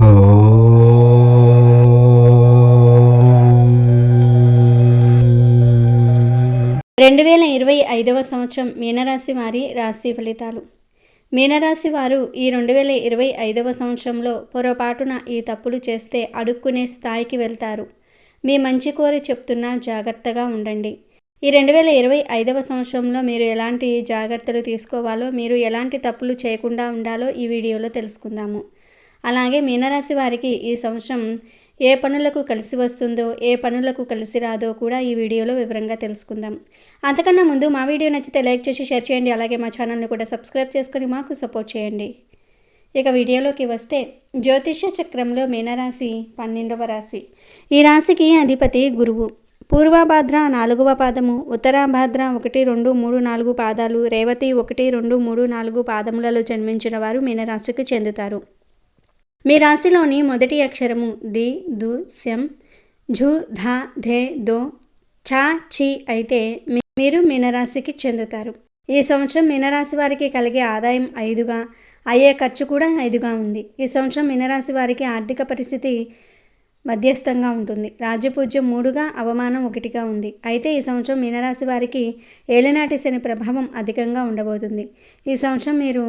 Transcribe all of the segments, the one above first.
రెండు వేల ఇరవై ఐదవ సంవత్సరం మీనరాశి వారి రాశి ఫలితాలు. మీనరాశి వారు ఈ రెండు వేల ఇరవై ఐదవ సంవత్సరంలో పొరపాటున ఈ తప్పులు చేస్తే అడుక్కునే స్థాయికి వెళ్తారు. మీ మంచి కోరి చెప్తున్నా జాగ్రత్తగా ఉండండి. ఈ రెండు వేల ఇరవై ఐదవ సంవత్సరంలో మీరు ఎలాంటి జాగ్రత్తలు తీసుకోవాలో మీరు ఎలాంటి తప్పులు చేయకుండా ఉండాలో ఈ వీడియోలో తెలుసుకుందాము. అలాగే మీనరాశి వారికి ఈ సంవత్సరం ఏ పనులకు కలిసి వస్తుందో ఏ పనులకు కలిసి రాదో కూడా ఈ వీడియోలో వివరంగా తెలుసుకుందాం. అంతకన్నా ముందు మా వీడియో నచ్చితే లైక్ చేసి షేర్ చేయండి. అలాగే మా ఛానల్ని కూడా సబ్స్క్రైబ్ చేసుకొని మాకు సపోర్ట్ చేయండి. ఇక వీడియోలోకి వస్తే జ్యోతిష చక్రంలో మీనరాశి పన్నెండవ రాశి. ఈ రాశికి అధిపతి గురువు. పూర్వభాద్ర నాలుగవ పాదము ఉత్తరాభాద్ర ఒకటి రెండు మూడు నాలుగు పాదాలు రేవతి ఒకటి రెండు మూడు నాలుగు పాదములలో జన్మించిన వారు మీనరాశికి చెందుతారు. మీ రాశిలోని మొదటి అక్షరము ది దు శం ఝు ధ ధే దో ఛా చి అయితే మీరు మీనరాశికి చెందుతారు. ఈ సంవత్సరం మీనరాశి వారికి కలిగే ఆదాయం ఐదుగా అయ్యే ఖర్చు కూడా ఐదుగా ఉంది. ఈ సంవత్సరం మీనరాశి వారికి ఆర్థిక పరిస్థితి మధ్యస్థంగా ఉంటుంది. రాజ్యపూజ్యం మూడుగా అవమానం ఒకటిగా ఉంది. అయితే ఈ సంవత్సరం మీనరాశి వారికి ఏలినాటి శని ప్రభావం అధికంగా ఉండబోతుంది. ఈ సంవత్సరం మీరు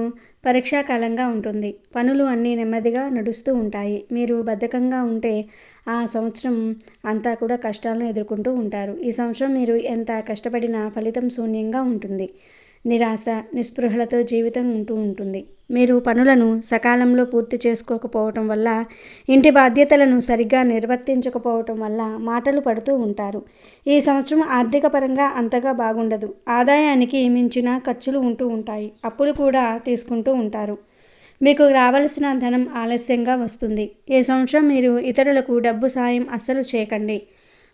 పరీక్షా కాలంగా ఉంటుంది. పనులు అన్నీ నెమ్మదిగా నడుస్తూ ఉంటాయి. మీరు బద్ధకంగా ఉంటే ఆ సంవత్సరం అంతా కూడా కష్టాలను ఎదుర్కొంటూ ఉంటారు. ఈ సంవత్సరం మీరు ఎంత కష్టపడినా ఫలితం శూన్యంగా ఉంటుంది. నిరాశ నిస్పృహలతో జీవితం ఉంటూ ఉంటుంది. మీరు పనులను సకాలంలో పూర్తి చేసుకోకపోవటం వల్ల ఇంటి బాధ్యతలను సరిగ్గా నిర్వర్తించకపోవటం వల్ల మాటలు పడుతూ ఉంటారు. ఈ సంవత్సరం ఆర్థిక పరంగా అంతగా బాగుండదు. ఆదాయానికి మించిన ఖర్చులు ఉంటూ ఉంటాయి. అప్పులు కూడా తీసుకుంటూ ఉంటారు. మీకు రావలసిన ధనం ఆలస్యంగా వస్తుంది. ఈ సంవత్సరం మీరు ఇతరులకు డబ్బు సాయం అస్సలు చేయకండి.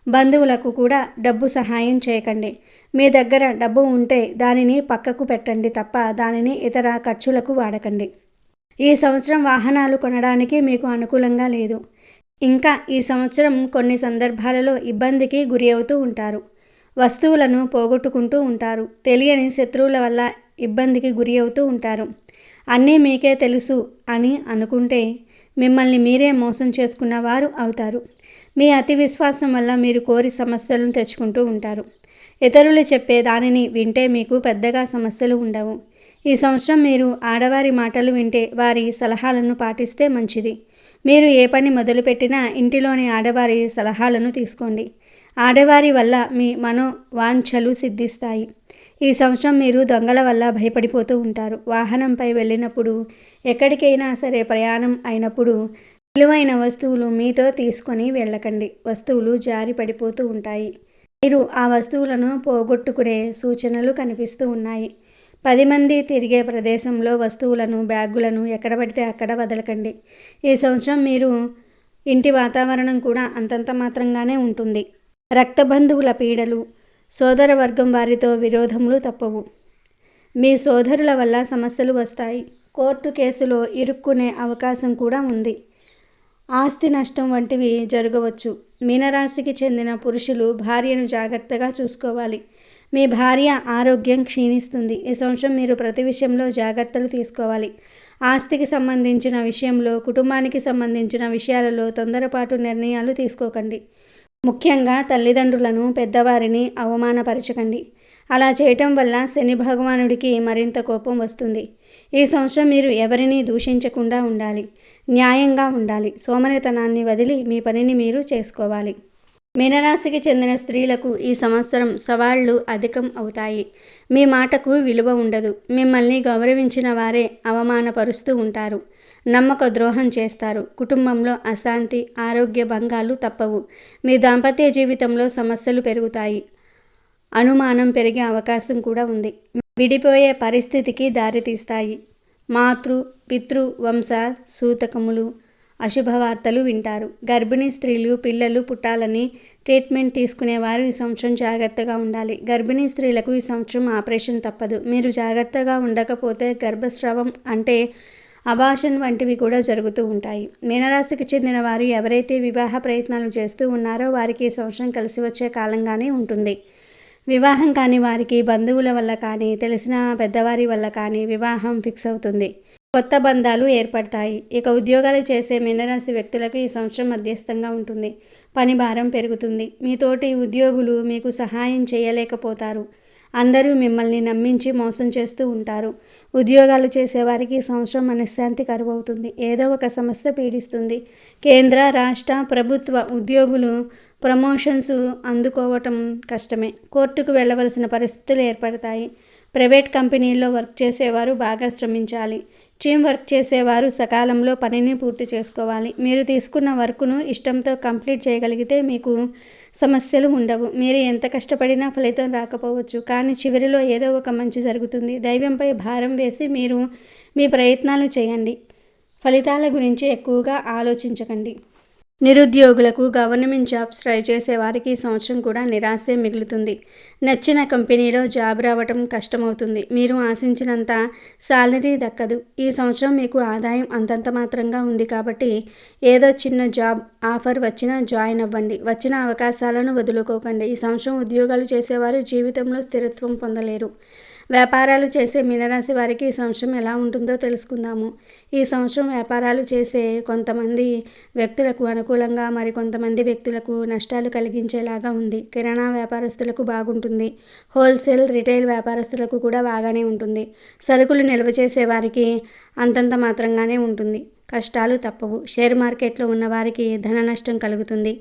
బంధువులకు కూడా డబ్బు సహాయం చేయకండి. మీ దగ్గర డబ్బు ఉంటే దానిని పక్కకు పెట్టండి తప్ప దానిని ఇతర ఖర్చులకు వాడకండి. ఈ సంవత్సరం వాహనాలు కొనడానికి మీకు అనుకూలంగా లేదు. ఇంకా ఈ సంవత్సరం కొన్ని సందర్భాలలో ఇబ్బందికి గురి అవుతూ ఉంటారు. వస్తువులను పోగొట్టుకుంటూ ఉంటారు. తెలియని శత్రువుల వల్ల ఇబ్బందికి గురి అవుతూ ఉంటారు. అన్నీ మీకే తెలుసు అని అనుకుంటే మిమ్మల్ని మీరే మోసం చేసుకున్న వారు అవుతారు. మీ అతి విశ్వాసం వల్ల మీరు కోరి సమస్యలను తెచ్చుకుంటూ ఉంటారు. ఇతరులు చెప్పే దానిని వింటే మీకు పెద్దగా సమస్యలు ఉండవు. ఈ సంవత్సరం మీరు ఆడవారి మాటలు వింటే వారి సలహాలను పాటిస్తే మంచిది. మీరు ఏ పని మొదలుపెట్టినా ఇంటిలోని ఆడవారి సలహాలను తీసుకోండి. ఆడవారి వల్ల మీ మనో వాంఛలు సిద్ధిస్తాయి. ఈ సంవత్సరం మీరు దొంగల వల్ల భయపడిపోతూ ఉంటారు. వాహనంపై వెళ్ళినప్పుడు ఎక్కడికైనా సరే ప్రయాణం అయినప్పుడు విలువైన వస్తువులు మీతో తీసుకొని వెళ్ళకండి. వస్తువులు జారి పడిపోతూ ఉంటాయి. మీరు ఆ వస్తువులను పోగొట్టుకునే సూచనలు కనిపిస్తూ ఉన్నాయి. పది మంది తిరిగే ప్రదేశంలో వస్తువులను బ్యాగులను ఎక్కడ పడితే అక్కడ వదలకండి. ఈ సంవత్సరం మీరు ఇంటి వాతావరణం కూడా అంతంత మాత్రంగానే ఉంటుంది. రక్త బంధువుల పీడలు సోదర వర్గం వారితో విరోధములు తప్పవు. మీ సోదరుల వల్ల సమస్యలు వస్తాయి. కోర్టు కేసులో ఇరుక్కునే అవకాశం కూడా ఉంది. ఆస్తి నష్టం వంటివి జరగవచ్చు. మీనరాశికి చెందిన పురుషులు భార్యను జాగ్రత్తగా చూసుకోవాలి. మీ భార్య ఆరోగ్యం క్షీణిస్తుంది. ఈ సంవత్సరం మీరు ప్రతి విషయంలో జాగ్రత్తలు తీసుకోవాలి. ఆస్తికి సంబంధించిన విషయంలో కుటుంబానికి సంబంధించిన విషయాలలో తొందరపాటు నిర్ణయాలు తీసుకోకండి. ముఖ్యంగా తల్లిదండ్రులను పెద్దవారిని అవమానపరచకండి. అలా చేయటం వల్ల శని భగవానుడికి మరింత కోపం వస్తుంది. ఈ సంవత్సరం మీరు ఎవరినీ దూషించకుండా ఉండాలి. న్యాయంగా ఉండాలి. సోమరితనాన్ని వదిలి మీ పనిని మీరు చేసుకోవాలి. మీనరాశికి చెందిన స్త్రీలకు ఈ సంవత్సరం సవాళ్ళు అధికం అవుతాయి. మీ మాటకు విలువ ఉండదు. మిమ్మల్ని గౌరవించిన వారే అవమానపరుస్తూ ఉంటారు. నమ్మక ద్రోహం చేస్తారు. కుటుంబంలో అశాంతి ఆరోగ్య భంగాలు తప్పవు. మీ దాంపత్య జీవితంలో సమస్యలు పెరుగుతాయి. అనుమానం పెరిగే అవకాశం కూడా ఉంది. విడిపోయే పరిస్థితికి దారితీస్తాయి. మాతృ పితృ వంశ సూతకములు అశుభవార్తలు వింటారు. గర్భిణీ స్త్రీలు పిల్లలు పుట్టాలని ట్రీట్మెంట్ తీసుకునేవారు ఈ సంవత్సరం జాగ్రత్తగా ఉండాలి. గర్భిణీ స్త్రీలకు ఈ సంవత్సరం ఆపరేషన్ తప్పదు. మీరు జాగ్రత్తగా ఉండకపోతే గర్భస్రావం అంటే అభాషన్ వంటివి కూడా జరుగుతూ ఉంటాయి. మీనరాశికి చెందిన వారు ఎవరైతే వివాహ ప్రయత్నాలు చేస్తూ ఉన్నారో వారికి ఈ సంవత్సరం కలిసి వచ్చే కాలంగానే ఉంటుంది. వివాహం కాని వారికి బంధువుల వల్ల కానీ తెలిసిన పెద్దవారి వల్ల కానీ వివాహం ఫిక్స్ అవుతుంది. కొత్త బంధాలు ఏర్పడతాయి. ఇక ఉద్యోగాలు చేసే మీనరాశి వ్యక్తులకు ఈ సంవత్సరం మధ్యస్థంగా ఉంటుంది. పని భారం పెరుగుతుంది. మీతోటి ఉద్యోగులు మీకు సహాయం చేయలేకపోతారు. అందరూ మిమ్మల్ని నమ్మించి మోసం చేస్తూ ఉంటారు. ఉద్యోగాలు చేసేవారికి ఈ సంవత్సరం మనశ్శాంతి కరువవుతుంది. ఏదో ఒక సమస్య పీడిస్తుంది. కేంద్ర రాష్ట్ర ప్రభుత్వ ఉద్యోగులు ప్రమోషన్స్ అందుకోవటం కష్టమే. కోర్టుకు వెళ్ళవలసిన పరిస్థితులు ఏర్పడతాయి. ప్రైవేట్ కంపెనీల్లో వర్క్ చేసేవారు బాగా శ్రమించాలి. టీం వర్క్ చేసేవారు సకాలంలో పనిని పూర్తి చేసుకోవాలి. మీరు తీసుకున్న వర్క్ను ఇష్టంతో కంప్లీట్ చేయగలిగితే మీకు సమస్యలు ఉండవు. మీరు ఎంత కష్టపడినా ఫలితం రాకపోవచ్చు. కానీ చివరిలో ఏదో ఒక మంచి జరుగుతుంది. దైవంపై భారం వేసి మీరు మీ ప్రయత్నాలు చేయండి. ఫలితాల గురించి ఎక్కువగా ఆలోచించకండి. నిరుద్యోగులకు గవర్నమెంట్ జాబ్స్ ట్రై చేసే వారికి ఈ సంవత్సరం కూడా నిరాశే మిగులుతుంది. నచ్చిన కంపెనీలో జాబ్ రావటం కష్టమవుతుంది. మీరు ఆశించినంత సాలరీ దక్కదు. ఈ సంవత్సరం మీకు ఆదాయం అంతంత మాత్రంగా ఉంది కాబట్టి ఏదో చిన్న జాబ్ ఆఫర్ వచ్చినా జాయిన్ అవ్వండి. వచ్చిన అవకాశాలను వదులుకోకండి. ఈ సంవత్సరం ఉద్యోగాలు చేసేవారు జీవితంలో స్థిరత్వం పొందలేరు. వ్యాపారాలు చేసే మీనరాశి వారికి ఈ సంవత్సరం ఎలా ఉంటుందో తెలుసుకుందాము. ఈ సంవత్సరం వ్యాపారాలు చేసే కొంతమంది వ్యక్తులకు అనుకూలంగా మరి కొంతమంది వ్యక్తులకు నష్టాలు కలిగించేలాగా ఉంది. కిరాణా వ్యాపారస్తులకు బాగుంటుంది. హోల్సేల్ రిటైల్ వ్యాపారస్తులకు కూడా బాగానే ఉంటుంది. సరుకులు నిల్వ చేసే వారికి అంతంత మాత్రంగానే ఉంటుంది. కష్టాలు తప్పవు. షేర్ మార్కెట్లో ఉన్నవారికి ధన నష్టం కలుగుతుంది.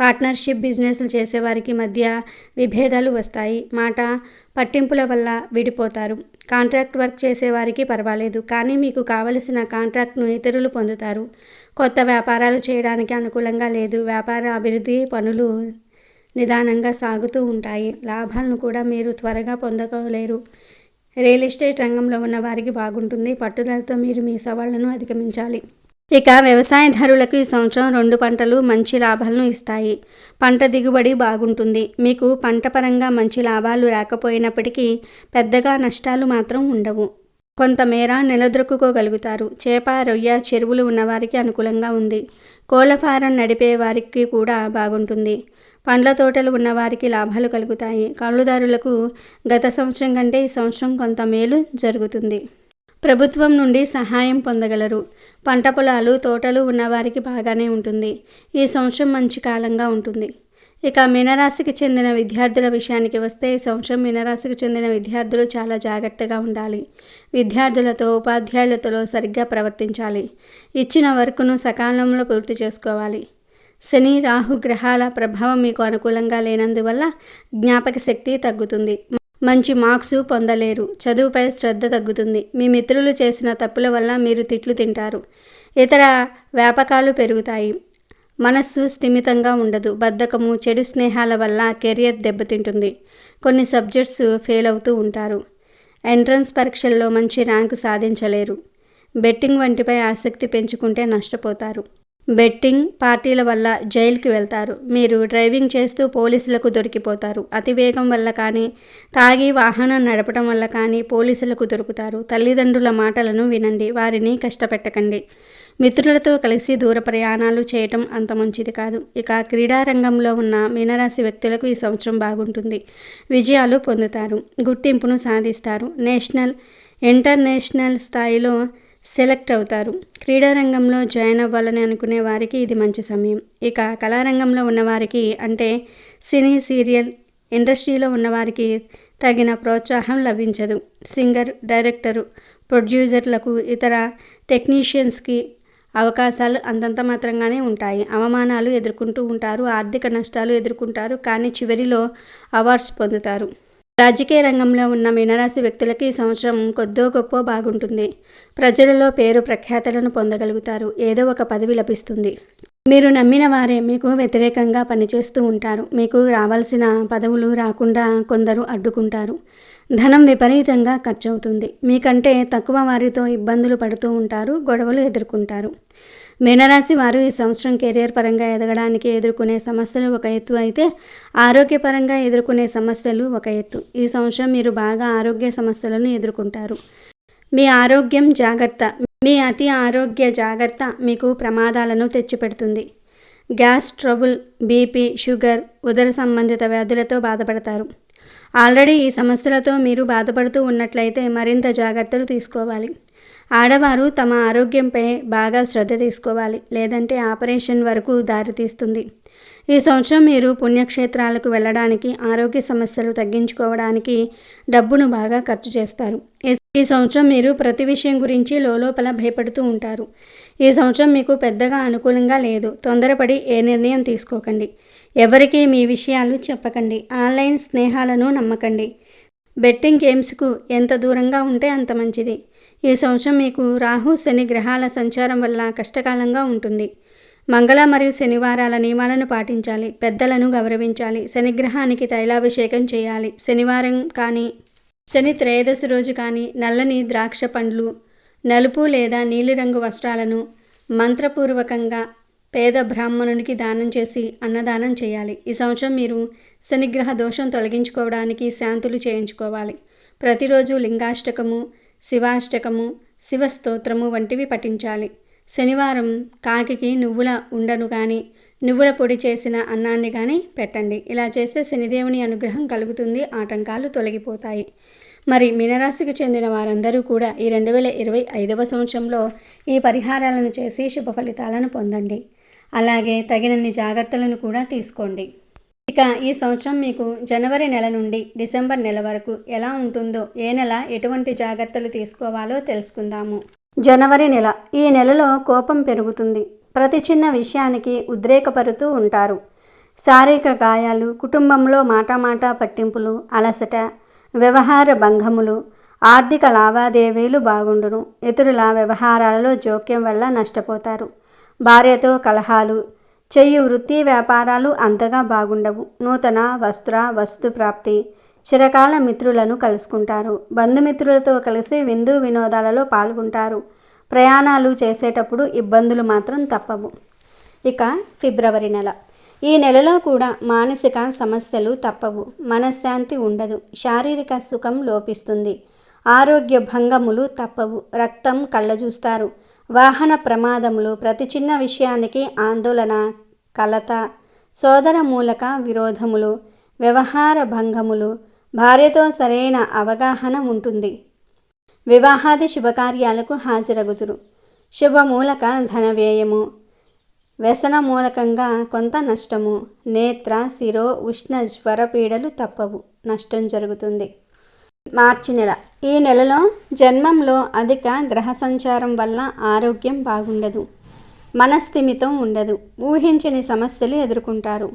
పార్ట్నర్షిప్ బిజినెస్లు చేసేవారికి మధ్య విభేదాలు వస్తాయి. మాట పట్టింపుల వల్ల విడిపోతారు. కాంట్రాక్ట్ వర్క్ చేసేవారికి పర్వాలేదు. కానీ మీకు కావలసిన కాంట్రాక్ట్ను ఇతరులు పొందుతారు. కొత్త వ్యాపారాలు చేయడానికి అనుకూలంగా లేదు. వ్యాపార అభివృద్ధి పనులు నిదానంగా సాగుతూ ఉంటాయి. లాభాలను కూడా మీరు త్వరగా పొందలేరు. రియల్ ఎస్టేట్ రంగంలో ఉన్న వారికి బాగుంటుంది. పట్టుదలతో మీరు మీ సవాళ్ళను అధిగమించాలి. ఇక వ్యవసాయదారులకు ఈ సంవత్సరం రెండు పంటలు మంచి లాభాలను ఇస్తాయి. పంట దిగుబడి బాగుంటుంది. మీకు పంట పరంగా మంచి లాభాలు రాకపోయినప్పటికీ పెద్దగా నష్టాలు మాత్రం ఉండవు. కొంతమేర నిలదొక్కుకోగలుగుతారు. చేప రొయ్య చెరువులు ఉన్నవారికి అనుకూలంగా ఉంది. కోళ్ళ ఫారం నడిపే వారికి కూడా బాగుంటుంది. పండ్ల తోటలు ఉన్నవారికి లాభాలు కలుగుతాయి. కౌలుదారులకు గత సంవత్సరం కంటే ఈ సంవత్సరం కొంత మేలు జరుగుతుంది. ప్రభుత్వం నుండి సహాయం పొందగలరు. పంట పొలాలు తోటలు ఉన్నవారికి బాగానే ఉంటుంది. ఈ సంవత్సరం మంచి కాలంగా ఉంటుంది. ఇక మీనరాశికి చెందిన విద్యార్థుల విషయానికి వస్తే ఈ సంవత్సరం మీనరాశికి చెందిన విద్యార్థులు చాలా జాగ్రత్తగా ఉండాలి. విద్యార్థులతో ఉపాధ్యాయులతో సరిగ్గా ప్రవర్తించాలి. ఇచ్చిన వర్క్ను సకాలంలో పూర్తి చేసుకోవాలి. శని రాహు గ్రహాల ప్రభావం మీకు అనుకూలంగా లేనందువల్ల జ్ఞాపక శక్తి తగ్గుతుంది. మంచి మార్క్స్ పొందలేరు. చదువుపై శ్రద్ధ తగ్గుతుంది. మీ మిత్రులు చేసిన తప్పుల వల్ల మీరు తిట్లు తింటారు. ఇతర వ్యాపకాలు పెరుగుతాయి. మనస్సు స్థిమితంగా ఉండదు. బద్ధకము చెడు స్నేహాల వల్ల కెరియర్ దెబ్బతింటుంది. కొన్ని సబ్జెక్ట్స్ ఫెయిల్ అవుతూ ఉంటారు. ఎంట్రన్స్ పరీక్షల్లో మంచి ర్యాంకు సాధించలేరు. బెట్టింగ్ వంటిపై ఆసక్తి పెంచుకుంటే నష్టపోతారు. బెట్టింగ్ పార్టీల వల్ల జైలుకి వెళ్తారు. మీరు డ్రైవింగ్ చేస్తూ పోలీసులకు దొరికిపోతారు. అతివేగం వల్ల కానీ తాగి వాహనం నడపడం వల్ల కానీ పోలీసులకు దొరుకుతారు. తల్లిదండ్రుల మాటలను వినండి. వారిని కష్టపెట్టకండి. మిత్రులతో కలిసి దూర ప్రయాణాలు చేయటం అంత మంచిది కాదు. ఇక క్రీడారంగంలో ఉన్న మీనరాశి వ్యక్తులకు ఈ సంవత్సరం బాగుంటుంది. విజయాలు పొందుతారు. గుర్తింపును సాధిస్తారు. నేషనల్ ఇంటర్నేషనల్ స్థాయిలో సెలెక్ట్ అవుతారు. క్రీడారంగంలో జాయిన్ అవ్వాలని అనుకునే వారికి ఇది మంచి సమయం. ఇక కళారంగంలో ఉన్నవారికి అంటే సినీ సీరియల్ ఇండస్ట్రీలో ఉన్నవారికి తగిన ప్రోత్సాహం లభించదు. సింగర్ డైరెక్టరు ప్రొడ్యూసర్లకు ఇతర టెక్నీషియన్స్కి అవకాశాలు అంతంత మాత్రంగానే ఉంటాయి. అవమానాలు ఎదుర్కొంటూ ఉంటారు ఆర్థిక నష్టాలు ఎదుర్కొంటారు కానీ చివరిలో అవార్డ్స్ పొందుతారు. రాజకీయ రంగంలో ఉన్న మీనరాశి వ్యక్తులకి ఈ సంవత్సరం కొద్దో గొప్ప బాగుంటుంది. ప్రజలలో పేరు ప్రఖ్యాతలను పొందగలుగుతారు. ఏదో ఒక పదవి లభిస్తుంది. మీరు నమ్మిన వారే మీకు వ్యతిరేకంగా పనిచేస్తూ ఉంటారు. మీకు రావాల్సిన పదవులు రాకుండా కొందరు అడ్డుకుంటారు. ధనం విపరీతంగా ఖర్చవుతుంది. మీకంటే తక్కువ వారితో ఇబ్బందులు పడుతూ ఉంటారు. గొడవలు ఎదుర్కొంటారు. మీనరాశి వారు ఈ సంవత్సరం కెరియర్ పరంగా ఎదగడానికి ఎదుర్కొనే సమస్యలు ఒక ఎత్తు అయితే ఆరోగ్యపరంగా ఎదుర్కొనే సమస్యలు ఒక ఎత్తు. ఈ సంవత్సరం మీరు బాగా ఆరోగ్య సమస్యలను ఎదుర్కొంటారు. మీ ఆరోగ్యం జాగ్రత్త. మీ అతి ఆరోగ్య జాగ్రత్త మీకు ప్రమాదాలను తెచ్చిపెడుతుంది. గ్యాస్ ట్రబుల్ బీపీ షుగర్ ఉదర సంబంధిత వ్యాధులతో బాధపడతారు. ఆల్రెడీ ఈ సమస్యలతో మీరు బాధపడుతూ ఉన్నట్లయితే మరింత జాగ్రత్తలు తీసుకోవాలి. ఆడవారు తమ ఆరోగ్యంపై బాగా శ్రద్ధ తీసుకోవాలి లేదంటే ఆపరేషన్ వరకు దారితీస్తుంది. ఈ సంవత్సరం మీరు పుణ్యక్షేత్రాలకు వెళ్ళడానికి ఆరోగ్య సమస్యలు తగ్గించుకోవడానికి డబ్బును బాగా ఖర్చు చేస్తారు. ఈ- సంవత్సరం మీరు ప్రతి విషయం గురించి లోపల భయపడుతూ ఉంటారు. ఈ సంవత్సరం మీకు పెద్దగా అనుకూలంగా లేదు. తొందరపడి ఏ నిర్ణయం తీసుకోకండి. ఎవరికీ మీ విషయాలు చెప్పకండి. ఆన్లైన్ స్నేహాలను నమ్మకండి. బెట్టింగ్ గేమ్స్కు ఎంత దూరంగా ఉంటే అంత మంచిది. ఈ సంవత్సరం మీకు రాహు శని గ్రహాల సంచారం వల్ల కష్టకాలంగా ఉంటుంది. మంగళ మరియు శనివారాల నియమాలను పాటించాలి. పెద్దలను గౌరవించాలి. శనిగ్రహానికి తైలాభిషేకం చేయాలి. శనివారం కానీ శని త్రయోదశి రోజు కానీ నల్లని ద్రాక్ష పండ్లు నలుపు లేదా నీలిరంగు వస్త్రాలను మంత్రపూర్వకంగా పేద బ్రాహ్మణునికి దానం చేసి అన్నదానం చేయాలి. ఈ సంవత్సరం మీరు శనిగ్రహ దోషం తొలగించుకోవడానికి శాంతులు చేయించుకోవాలి. ప్రతిరోజు లింగాష్టకము శివాష్టకము శివస్తోత్రము వంటివి పఠించాలి. శనివారం కాకికి నువ్వుల ఉండను కానీ నువ్వుల పొడి చేసిన అన్నాన్ని కానీ పెట్టండి. ఇలా చేస్తే శనిదేవుని అనుగ్రహం కలుగుతుంది ఆటంకాలు తొలగిపోతాయి. మరి మీనరాశికి చెందిన వారందరూ కూడా ఈ రెండు వేల ఇరవై ఐదవ సంవత్సరంలో ఈ పరిహారాలను చేసి శుభ ఫలితాలను పొందండి. అలాగే తగినన్ని జాగ్రత్తలను కూడా తీసుకోండి. ఇక ఈ సంవత్సరం మీకు జనవరి నెల నుండి డిసెంబర్ నెల వరకు ఎలా ఉంటుందో ఏ నెల ఎటువంటి జాగ్రత్తలు తీసుకోవాలో తెలుసుకుందాము. జనవరి నెల ఈ నెలలో కోపం పెరుగుతుంది. ప్రతి చిన్న విషయానికి ఉద్రేకపడుతూ ఉంటారు. శారీరక గాయాలు కుటుంబంలో మాటామాటా పట్టింపులు అలసట వ్యవహార భంగములు ఆర్థిక లావాదేవీలు బాగుండును. ఇతరుల వ్యవహారాలలో జోక్యం వల్ల నష్టపోతారు. భార్యతో కలహాలు. చెయ్యి వృత్తి వ్యాపారాలు అంతగా బాగుండవు. నూతన వస్త్ర వస్తు ప్రాప్తి. చిరకాల మిత్రులను కలుసుకుంటారు. బంధుమిత్రులతో కలిసి విందు వినోదాలలో పాల్గొంటారు. ప్రయాణాలు చేసేటప్పుడు ఇబ్బందులు మాత్రం తప్పవు. ఇక ఫిబ్రవరి నెల. ఈ నెలలో కూడా మానసిక సమస్యలు తప్పవు. మనశ్శాంతి ఉండదు. శారీరక సుఖం లోపిస్తుంది. ఆరోగ్య భంగములు తప్పవు. రక్తం కళ్ళ చూస్తారు వాహన ప్రమాదములు ప్రతి చిన్న విషయానికి ఆందోళన కలత సోదర మూలక విరోధములు వ్యవహార భంగములు భార్యతో సరైన అవగాహన ఉంటుంది. వివాహాది శుభకార్యాలకు హాజరగుతురు శుభమూలక ధనవ్యయము వ్యసన మూలకంగా కొంత నష్టము నేత్ర శిరో ఉష్ణ జ్వరపీడలు తప్పవు. నష్టం జరుగుతుంది. మార్చి నెల. ఈ నెలలో జన్మంలో అధిక గ్రహ సంచారం వల్ల ఆరోగ్యం బాగుండదు. మనస్థిమితం ఉండదు. ఊహించని సమస్యలు ఎదుర్కొంటారు.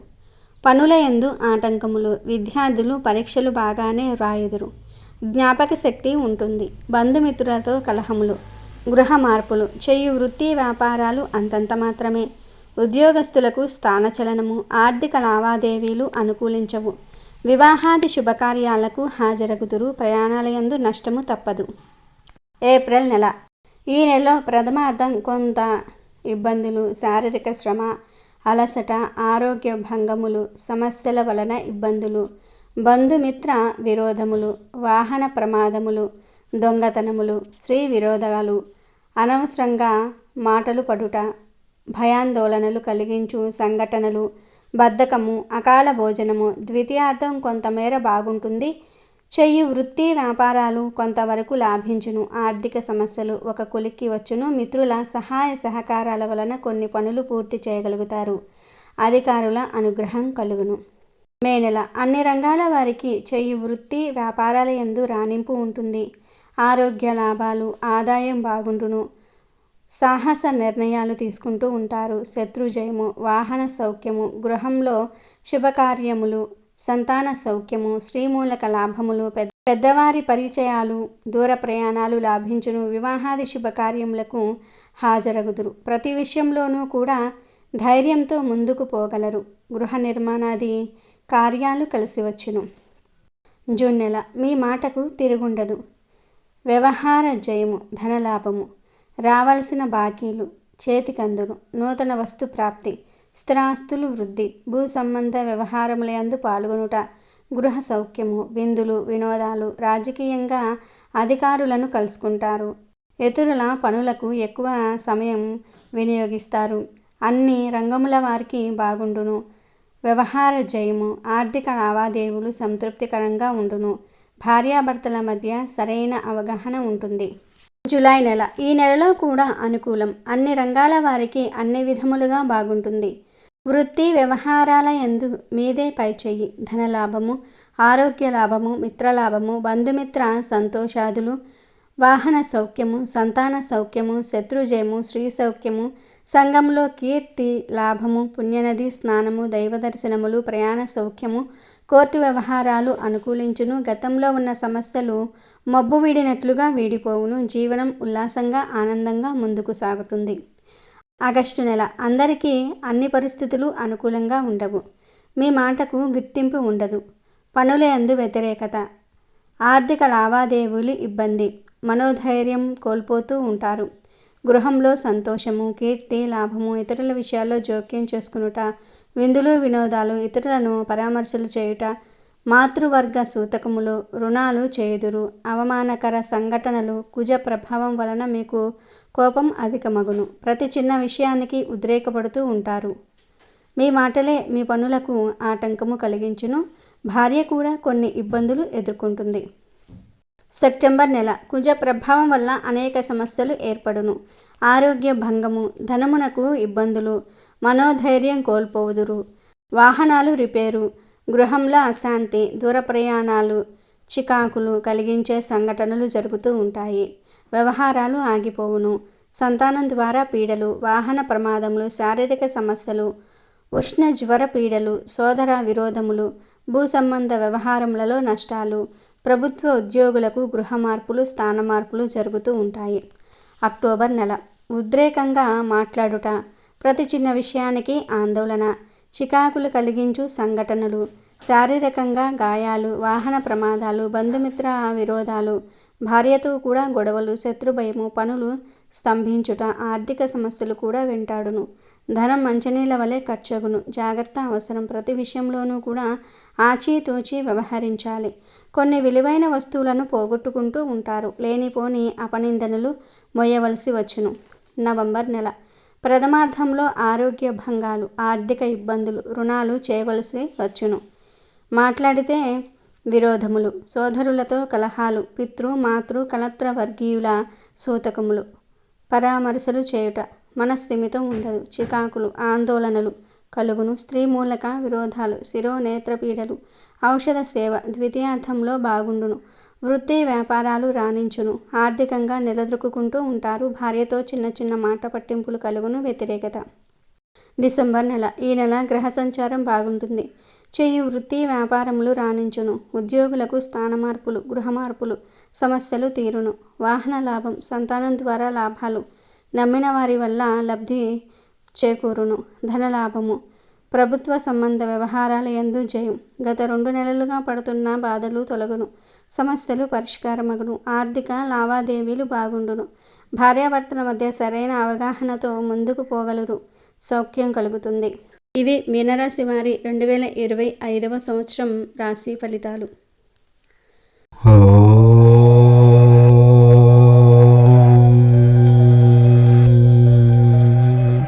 పనుల యందు ఆటంకములు విద్యార్థులు పరీక్షలు బాగానే వ్రాయుదురు జ్ఞాపక శక్తి ఉంటుంది. బంధుమిత్రులతో కలహములు గృహ మార్పులు చేయు వృత్తి వ్యాపారాలు అంతంత మాత్రమే. ఉద్యోగస్తులకు స్థానచలనము ఆర్థిక లావాదేవీలు అనుకూలించవు. వివాహాది శుభకార్యాలకు హాజరగుదురు. ప్రయాణాలయందు నష్టము తప్పదు. ఏప్రిల్ నెల. ఈ నెలలో ప్రథమార్థం కొంత ఇబ్బందులు శారీరక శ్రమ అలసట ఆరోగ్య భంగములు సమస్యల వలన ఇబ్బందులు బంధుమిత్ర విరోధములు వాహన ప్రమాదములు దొంగతనములు స్త్రీ విరోధాలు అనవసరంగా మాటలు పడుట భయాందోళనలు కలిగించు సంఘటనలు బద్ధకము అకాల భోజనము ద్వితీయార్థం కొంతమేర బాగుంటుంది. చెయ్యి వృత్తి వ్యాపారాలు కొంతవరకు లాభించును. ఆర్థిక సమస్యలు ఒక కొలిక్కి వచ్చును. మిత్రుల సహాయ సహకారాల వలన కొన్ని పనులు పూర్తి చేయగలుగుతారు. అధికారుల అనుగ్రహం కలుగును. మే నెల. అన్ని రంగాల వారికి చెయ్యి వృత్తి వ్యాపారాల యందు రాణింపు ఉంటుంది. ఆరోగ్య లాభాలు ఆదాయం బాగుండును. సాహస నిర్ణయాలు తీసుకుంటూ ఉంటారు. శత్రుజయము వాహన సౌఖ్యము గృహంలో శుభకార్యములు సంతాన సౌఖ్యము శ్రీమూలక లాభములు పెద్ద పెద్దవారి పరిచయాలు దూర ప్రయాణాలు లాభించును వివాహాది శుభకార్యములకు హాజరగుదురు. ప్రతి విషయంలోనూ కూడా ధైర్యంతో ముందుకు పోగలరు. గృహ నిర్మాణాది కార్యాలు కలిసి వచ్చును. జూన్ నెల మీ మాటకు తిరుగుండదు. వ్యవహార జయము ధనలాభము. రావాల్సిన బాకీలు చేతికందును నూతన వస్తు ప్రాప్తి స్థిరాస్తులు వృద్ధి భూ సంబంధ వ్యవహారములందు పాల్గొనుట గృహ సౌఖ్యము విందులు వినోదాలు రాజకీయంగా అధికారులను కలుసుకుంటారు. ఇతరుల పనులకు ఎక్కువ సమయం వినియోగిస్తారు. అన్ని రంగముల వారికి బాగుండును. వ్యవహార జయము ఆర్థిక లావాదేవీలు సంతృప్తికరంగా ఉండును. భార్యాభర్తల మధ్య సరైన అవగాహన ఉంటుంది. జూలై నెల. ఈ నెలలో కూడా అనుకూలం. అన్ని రంగాల వారికి అన్ని విధములుగా బాగుంటుంది. వృత్తి వ్యవహారాల ఎందు మీదే పైచేయి ధనలాభము ఆరోగ్య లాభము మిత్రలాభము బంధుమిత్ర సంతోషాదులు వాహన సౌఖ్యము సంతాన సౌఖ్యము శత్రుజయము శ్రీ సౌఖ్యము సంఘంలో కీర్తి లాభము పుణ్యనది స్నానము దైవ దర్శనములు ప్రయాణ సౌఖ్యము కోర్టు వ్యవహారాలు అనుకూలించును. గతంలో ఉన్న సమస్యలు మబ్బు వీడినట్లుగా వీడిపోవును. జీవనం ఉల్లాసంగా ఆనందంగా ముందుకు సాగుతుంది. ఆగస్టు నెల. అందరికీ అన్ని పరిస్థితులు అనుకూలంగా ఉండవు. మీ మాటకు గుర్తింపు ఉండదు. పనులే అందు వ్యతిరేకత. ఆర్థిక లావాదేవీలు ఇబ్బంది. మనోధైర్యం కోల్పోతూ ఉంటారు. గృహంలో సంతోషము కీర్తి లాభము ఇతరుల విషయాల్లో జోక్యం చేసుకునుట విందులు వినోదాలు ఇతరులను పరామర్శలు చేయుట మాతృవర్గ సూతకములు రుణాలు చేయుదురు. అవమానకర సంఘటనలు కుజ ప్రభావం వలన మీకు కోపం అధికమగును. ప్రతి చిన్న విషయానికి ఉద్రేకపడుతూ ఉంటారు. మీ మాటలే మీ పనులకు ఆటంకము కలిగించును. భార్య కూడా కొన్ని ఇబ్బందులు ఎదుర్కొంటుంది. సెప్టెంబర్ నెల కుజ ప్రభావం వల్ల అనేక సమస్యలు ఏర్పడును. ఆరోగ్య భంగము ధనమునకు ఇబ్బందులు మనోధైర్యం కోల్పోవుదురు. వాహనాలు రిపేరు గృహంలో అశాంతి దూర ప్రయాణాలు చికాకులు కలిగించే సంఘటనలు జరుగుతూ ఉంటాయి. వ్యవహారాలు ఆగిపోవును. సంతానం ద్వారా పీడలు వాహన ప్రమాదములు శారీరక సమస్యలు ఉష్ణ జ్వర పీడలు సోదర విరోధములు భూ సంబంధ వ్యవహారములలో నష్టాలు ప్రభుత్వ ఉద్యోగులకు గృహ మార్పులు స్థాన మార్పులు జరుగుతూ ఉంటాయి. అక్టోబర్ నెల. ఉద్రేకంగా మాట్లాడుట ప్రతి చిన్న విషయానికి ఆందోళన. చికాకులు కలిగించు సంఘటనలు శారీరకంగా గాయాలు వాహన ప్రమాదాలు బంధుమిత్ర విరోధాలు భార్యతో కూడా గొడవలు శత్రుభయము పనులు స్తంభించుట ఆర్థిక సమస్యలు కూడా వెంటాడును. ధనం మంచినీళ్ళ వలె ఖర్చగును. జాగ్రత్త అవసరం. ప్రతి విషయంలోనూ కూడా ఆచితూచి వ్యవహరించాలి. కొన్ని విలువైన వస్తువులను పోగొట్టుకుంటూ ఉంటారు. లేనిపోని అపనిందనలు మొయ్యవలసి వచ్చును. నవంబర్ నెల. ప్రథమార్థంలో ఆరోగ్య భంగాలు ఆర్థిక ఇబ్బందులు రుణాలు చేయవలసి వచ్చును. మాట్లాడితే విరోధములు సోదరులతో కలహాలు పితృ మాతృ కలత్ర వర్గీయుల సూతకములు పరామర్శలు చేయుట మనస్థిమితం ఉండదు చికాకులు ఆందోళనలు కలుగును స్త్రీ మూలక విరోధాలు శిరో నేత్రపీడలు ఔషధ సేవ ద్వితీయార్థంలో బాగుండును. వృత్తి వ్యాపారాలు రాణించును. ఆర్థికంగా నిలదొక్కుంటూ ఉంటారు. భార్యతో చిన్న చిన్న మాట పట్టింపులు కలుగును వ్యతిరేకత. డిసెంబర్ నెల. ఈ నెల గ్రహ సంచారం బాగుంటుంది. చేయు వృత్తి వ్యాపారములు రాణించును. ఉద్యోగులకు స్థాన మార్పులు గృహ మార్పులు సమస్యలు తీరును. వాహన లాభం సంతానం ద్వారా లాభాలు. నమ్మిన వారి వల్ల లబ్ధి చేకూరును. ధనలాభము ప్రభుత్వ సంబంధ వ్యవహారాల యందు జయం. గత రెండు నెలలుగా పడుతున్న బాధలు తొలగును. సమస్యలు పరిష్కారమగును. ఆర్థిక లావాదేవీలు బాగుండును. భార్యాభర్తల మధ్య సరైన అవగాహనతో ముందుకు పోగలరు సౌఖ్యం కలుగుతుంది. ఇవి మీనరాశి వారి రెండు వేల ఇరవై ఐదవ సంవత్సరం రాశి ఫలితాలు.